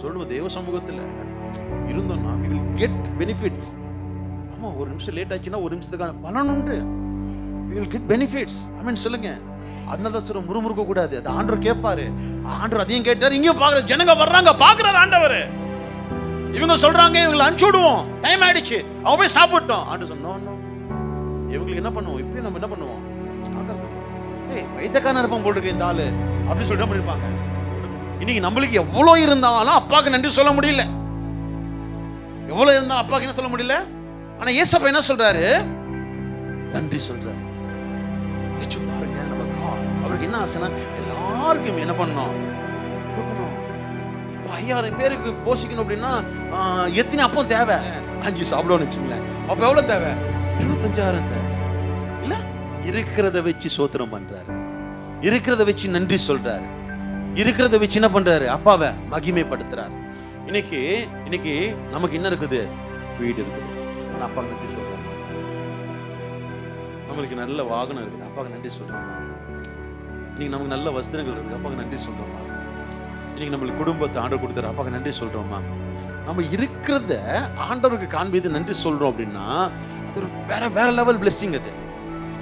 சொல்லுவோம் தேவ சமூகத்துல இருந்தோம்னா வி வில் கெட் பெனிஃபிட்ஸ் ஆமா ஒரு நிமிஷம் லேட் ஆச்சுன்னா ஒரு நிமிஷத்துக்கான பலன் உண்டு we will get benefits. ஆமென் சொல்லுங்க. அதனால தான் முறுமுறுக்க கூடாது. அது ஆண்டர் கேட்பாரு. ஆண்டர் அதையும் கேட்டார். இங்கேயும் பார்க்குற ஜனங்க வர்றாங்க. பாக்குறாரு ஆண்டவர். இவங்க சொல்றாங்க இவங்களை அனுப்பிச்சு விடுவோம். டைம் ஆயிடுச்சு. அவங்க போய் சாப்பிட்டோம். ஆண்டு சொன்னோம் இவங்களுக்கு என்ன பண்ணுவோம்? இப்படி நம்ம என்ன பண்ணுவோம்? ஏய் வைத்தக்கான இருப்போம் போல் இந்த ஆளு. அப்படின்னு சொல்லிட்டு பண்ணிருப்பாங்க? இன்னைக்கு நம்மளுக்கு எவ்வளவு இருந்தாலும் அப்பாவுக்கு நன்றி சொல்ல முடியல. எவ்வளோ இருந்தாலும் அப்பாவுக்கு என்ன சொல்ல முடியல? ஆனா ஏசப்பா என்ன சொல்றாரு? நன்றி சொல்றாரு. பாருங்க நம்ம அவருக்கு என்ன ஆசைனா எல்லாருக்கும் என்ன பண்ணும் கொடுக்கணும். ஐயாயிரம் பேருக்கு போஷிக்கணும் அப்படின்னா எத்தனை அப்பம் தேவை? அஞ்சு சாப்பிடணும்னு வச்சுங்களேன் அப்போ எவ்வளவு தேவை? இருபத்தஞ்சாயிரம் தேவை. இல்லை இருக்கிறத வச்சு சோத்திரம் பண்றாரு. இருக்கிறத வச்சு நன்றி சொல்றாரு. இருக்கிறத வச்சு என்ன பண்றாரு? அப்பாவை மகிமைப்படுத்துறாரு. இன்னைக்கு இன்னைக்கு நமக்கு என்ன இருக்குது? வீடு இருக்குது. அப்பா நன்றி சொல்றோம். நம்மளுக்கு நல்ல வாகனம் இருக்குது. அப்பாவுக்கு நன்றி சொல்றோம். இன்னைக்கு நமக்கு நல்ல வஸ்திரங்கள் இருக்குது. அப்பாவுக்கு நன்றி சொல்றோமா. இன்னைக்கு நம்மளுக்கு குடும்பத்தை ஆண்டவர் கொடுத்தாரு. அப்பாவுக்கு நன்றி சொல்றோமா. நம்ம இருக்கிறத ஆண்டவருக்கு காண்பித்து நன்றி சொல்றோம் அப்படின்னா அது ஒரு வேற வேற லெவல் பிளெஸ்ஸிங் அது.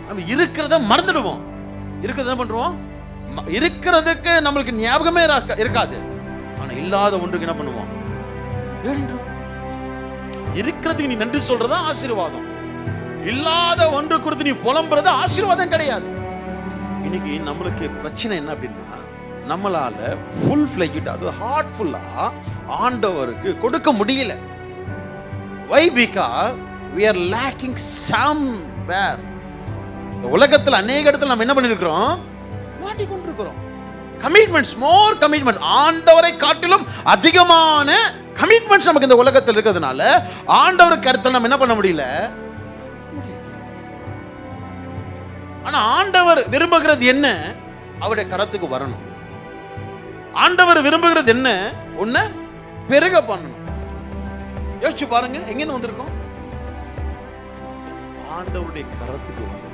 நம்ம இருக்கிறத மறந்துடுவோம். இருக்கிறத என்ன பண்றோம்? இருக்கிறதுக்கு நம்மளுக்கு ஞாபகமே இருக்காது. ஆனா இல்லாத ஒன்றுக்கு என்ன பண்ணுவோம்? இருக்கிறதுக்கு நீ நன்றி சொல்றதா ஆசீர்வாதம். இல்லாத ஒன்று கொடுத்து நீ புலம்புறது ஆசீர்வாதம் கிடையாது. இன்னைக்கு நம்மளுக்கு பிரச்சனை என்ன அப்படின்னா நம்மளால ஃபுல் ஃபிளெஜ்ட் அது ஹார்ட்ஃபுல்லா ஆண்டவருக்கு கொடுக்க முடியல. Why because we are lacking some இந்த உலகத்துல அநேக இடத்துல நம்ம என்ன பண்ணிருக்கிறோம்? கமிட்மெண்ட்ஸ் மோர் கமிட்மெண்ட்ஸ் ஆண்டவரை காட்டிலும் அதிகமான கமிட்மெண்ட்ஸ் நமக்கு இந்த உலகத்தில் இருக்கிறதுனால ஆண்டவருக்கு அடுத்து நம்ம என்ன பண்ண முடியல? ஆனா ஆண்டவர் விரும்புகிறது என்ன? அவருடைய கரத்துக்கு வரணும். ஆண்டவர் விரும்புகிறது என்ன? ஒண்ணு பெருக பண்ணணும். யோசிச்சு பாருங்க எங்கிருந்து வந்திருக்கோம்? ஆண்டவருடைய கரத்துக்கு வந்திருக்கோம்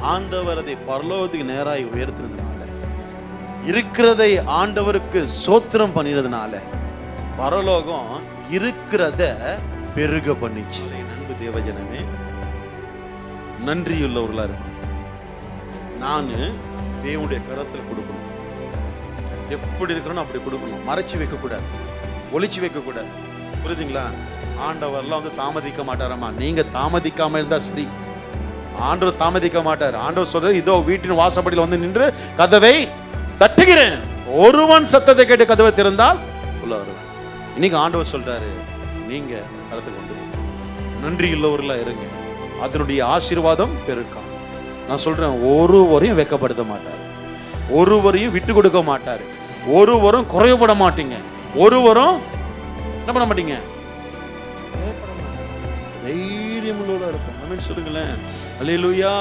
ஆண்டவர் அதை பரலோகத்துக்கு நேராய் உயர்த்தினதுனால. இருக்கிறதை ஆண்டவருக்கு சோத்திரம் பண்ணினதுனால பரலோகம் இருக்கிறத பெருக பண்ணிச்சு. என் தேவஜனமே நன்றியுள்ளவர்களா இருக்கும் நான் தேவனுடைய கருத்தில் கொடுக்கணும். எப்படி இருக்கிறோம் அப்படி கொடுக்கணும். மறைச்சு வைக்க கூடாது ஒளிச்சு வைக்க கூடாது புரியுதுங்களா? ஆண்டவர்லாம் வந்து தாமதிக்க மாட்டாரம்மா நீங்க தாமதிக்காம இருந்தா சரி. ஆண்டவர் தாமதிக்க மாட்டார். ஆண்டவர் சொல்ற இதோ வீட்டின் வாசப்படியில் வந்து நின்று கதவை தட்டுகிறேன் ஒருவன் சத்தத்தை கேட்டு கதவை திறந்தால் உள்ள வருவேன். இன்னைக்கு ஆண்டவர் சொல்றாரு நீங்க கருத்துக்கு வந்து நன்றி உள்ளவர்களா இருங்க. அதனுடைய ஆசீர்வாதம் பெருக்கம் நான் சொல்றேன் ஒருவரையும் வெக்கப்படுத்த மாட்டார். ஒருவரையும் விட்டு கொடுக்க மாட்டார். ஒருவரும் குறைவுபட மாட்டீங்க. ஒருவரும் என்ன பண்ண மாட்டீங்க? தைரியம் உள்ளவர்களா இருக்கும் சொல்லுங்களேன். அலையிலுயா